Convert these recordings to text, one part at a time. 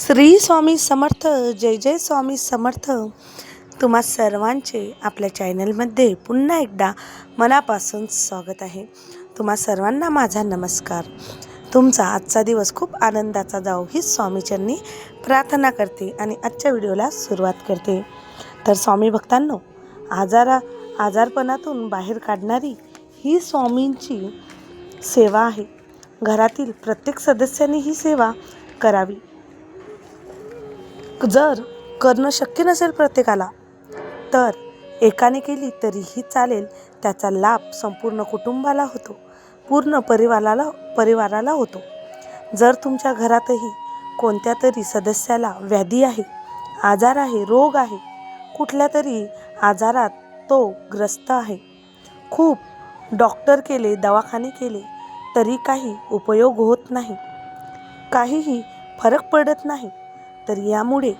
श्री स्वामी समर्थ जय जय स्वामी समर्थ. तुम्हा सर्वांचे आपल्या चॅनलमध्ये पुन्हा एकदा मनापासून स्वागत आहे. तुम्हा सर्वांना माझा नमस्कार. तुमचा आजचा दिवस खूप आनंदाचा जाओ ही स्वामीचरणी प्रार्थना करते आणि आजच्या व्हिडिओला सुरुवात करते. तर स्वामी भक्तांनो आजारा आजारपणातून बाहेर काढणारी ही स्वामींची सेवा आहे. घरातील प्रत्येक सदस्यांनी ही सेवा करावी. जर करणं शक्य नसेल प्रत्येकाला तर एकाने केली तरीही चालेल त्याचा लाभ संपूर्ण कुटुंबाला होतो पूर्ण परिवाराला परिवाराला होतो. जर तुमच्या घरातही कोणत्या तरी सदस्याला व्याधी आहे आजार आहे रोग आहे कुठल्या तरी आजारात तो ग्रस्त आहे खूप डॉक्टर केले दवाखाने केले तरी काही उपयोग होत नाही. काहीही फरक पडत नाही. तर यामुळे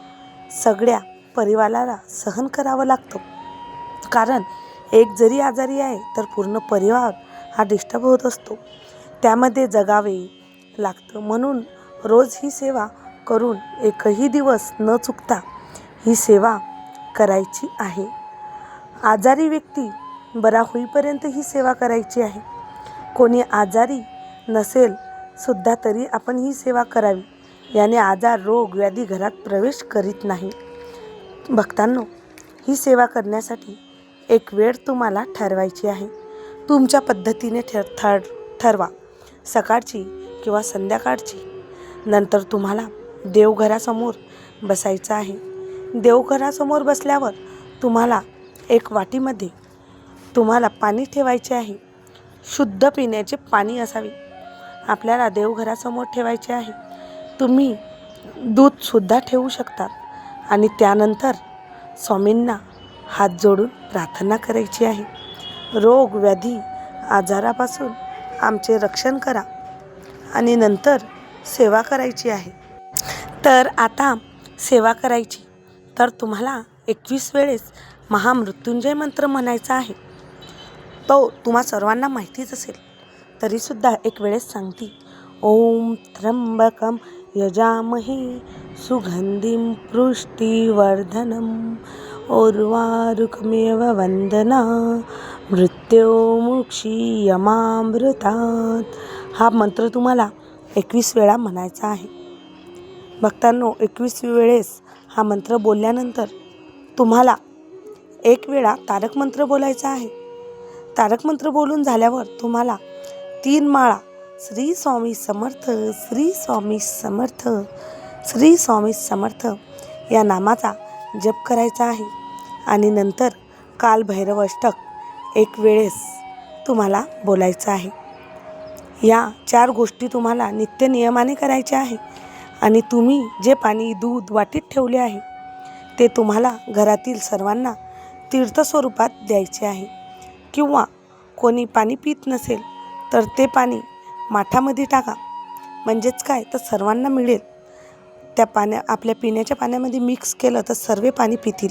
सगळ्या परिवाराला सहन करावं लागतं. कारण एक जरी आजारी आहे तर पूर्ण परिवार हा डिस्टर्ब होत असतो. त्यामध्ये जगावे लागतं. म्हणून रोज ही सेवा करून एकही दिवस न चुकता ही सेवा करायची आहे. आजारी व्यक्ती बरा होईपर्यंत ही सेवा करायची आहे. कोणी आजारी नसेल सुद्धा तरी आपण ही सेवा करावी. याने आजार रोग व्याधी घरात प्रवेश करीत नाही. भक्तांनो ही सेवा करण्यासाठी एक वेळ तुम्हाला ठरवायची आहे. तुमच्या पद्धतीने ठर ठर ठरवा. सकाळची किंवा संध्याकाळची. नंतर तुम्हाला देवघरासमोर बसायचं आहे. देवघरासमोर बसल्यावर तुम्हाला एक वाटीमध्ये तुम्हाला पाणी ठेवायचे आहे. शुद्ध पिण्याचे पाणी असावे. आपल्याला देवघरासमोर ठेवायचे आहे. तुम्ही दूधसुद्धा ठेवू शकतात. आणि त्यानंतर स्वामींना हात जोडून प्रार्थना करायची आहे. रोग व्याधी आजारापासून आमचे रक्षण करा आणि नंतर सेवा करायची आहे. तर आता सेवा करायची. तर तुम्हाला एकवीस वेळेस महामृत्युंजय मंत्र म्हणायचा आहे. तो तुम्हा सर्वांना माहितीच असेल. तरीसुद्धा एक वेळेस सांगते. ओम त्र्यंबकम यजामहे सुगन्धिं पुष्टिवर्धनम् उर्वारुकमेव वंदना मृत्योमुक्षीयमामृतात् हा मंत्र तुम्हाला एकवीस वेळा म्हणायचा आहे. भक्तांनो एकवीस वेळेस हा मंत्र बोलल्यानंतर तुम्हाला एक वेळा तारक मंत्र बोलायचा आहे. तारक मंत्र बोलून झाल्यावर तुम्हाला तीन माळा श्री स्वामी समर्थ श्री स्वामी समर्थ श्री स्वामी समर्थ या नामाचा जप करायचा आहे. आणि नंतर कालभैरव अष्टक एक वेळेस तुम्हाला बोलायचं आहे. या चार गोष्टी तुम्हाला नित्य नियमाने करायच्या आहे. आणि तुम्ही जे पाणी दूध वाटीत ठेवले आहे ते तुम्हाला घरातील सर्वांना तीर्थस्वरूपात द्यायचे आहे. किंवा कोणी पाणी पित नसेल तर ते पाणी माठामध्ये टाका. म्हणजेच काय? तर सर्वांना मिळेल. त्या पाण्या आपल्या पिण्याच्या पाण्यामध्ये मिक्स केलं तर सर्व पाणी पितील.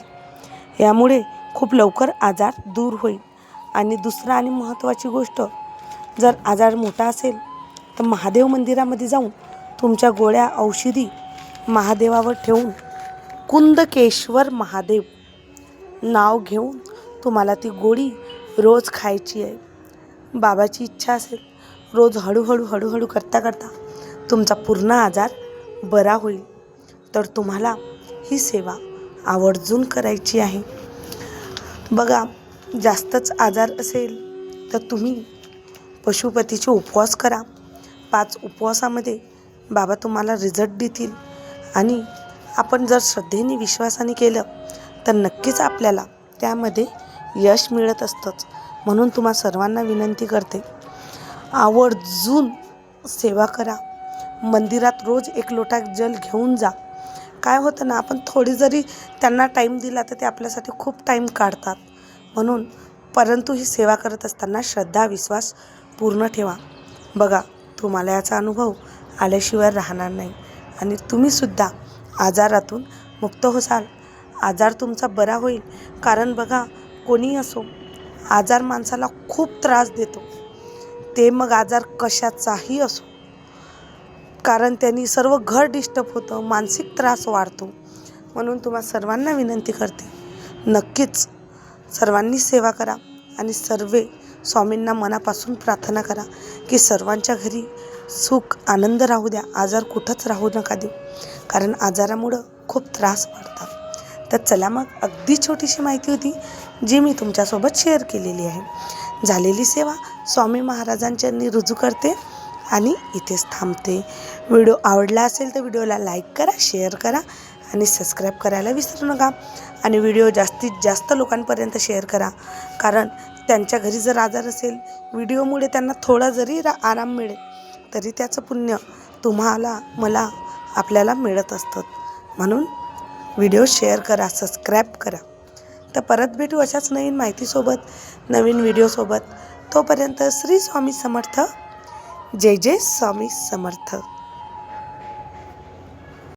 यामुळे खूप लवकर आजार दूर होईल. आणि दुसरं आणि महत्त्वाची गोष्ट जर आजार मोठा असेल तर महादेव मंदिरामध्ये जाऊन तुमच्या गोळ्या औषधी महादेवावर ठेवून कुंदकेश्वर महादेव नाव घेऊन तुम्हाला ती गोळी रोज खायची आहे. बाबाची इच्छा असेल रोज हळूहळू हळूहळू करता करता तुमचा पूर्ण आजार बरा होईल. तर तुम्हाला ही सेवा आवर्जून करायची आहे. बघा जास्तच आजार असेल तर तुम्ही पशुपतीचे उपवास करा. पाच उपवासामध्ये बाबा तुम्हाला रिझल्ट देतील. आणि आपण जर श्रद्धेने विश्वासाने केलं तर नक्कीच आपल्याला त्यामध्ये यश मिळत असतंच. म्हणून तुम्हा सर्वांना विनंती करते. आवर्जून सेवा करा. मंदिरात रोज एक लोटा जल घेऊन जा. काय होतं ना आपण थोडी जरी त्यांना टाईम दिला तर ते आपल्यासाठी खूप टाईम काढतात. म्हणून परंतु ही सेवा करत असताना श्रद्धा विश्वास पूर्ण ठेवा. बघा तुम्हाला याचा अनुभव आल्याशिवाय राहणार नाही. आणि तुम्हीसुद्धा आजारातून मुक्त होसाल. आजार तुमचा बरा होईल. कारण बघा कोणी असो आजार माणसाला खूप त्रास देतो. ते मग आजार कशाचाही असो. कारण त्यांनी सर्व घर डिस्टर्ब होतं मानसिक त्रास वाढतो. म्हणून तुम्हा सर्वांना विनंती करते नक्कीच सर्वांनी सेवा करा आणि सर्वे स्वामींना मनापासून प्रार्थना करा की सर्वांच्या घरी सुख आनंद राहू द्या. आजार कुठंच राहू नका देऊ. कारण आजारामुळं खूप त्रास पडतात तर चला मग अगदी छोटीशी माहिती होती जी मी तुमच्यासोबत शेअर केलेली आहे. झालेली सेवा स्वामी महाराजांच्यांनी रुजू करते आणि इथेच थांबते. व्हिडिओ आवडला असेल तर व्हिडिओला लाईक करा शेअर करा आणि सबस्क्राईब करायला विसरू नका. आणि व्हिडिओ जास्तीत जास्त लोकांपर्यंत शेअर करा. कारण त्यांच्या घरी जर आजार असेल व्हिडिओमुळे त्यांना थोडा जरी रा आराम मिळेल तरी त्याचं पुण्य तुम्हाला मला आपल्याला मिळत असतं. म्हणून व्हिडिओ शेअर करा सबस्क्राईब करा. तर परत भेटू अशाच नवीन माहितीसोबत नवीन व्हिडिओसोबत. तोपर्यंत श्री स्वामी समर्थ. जय जय स्वामी समर्थ.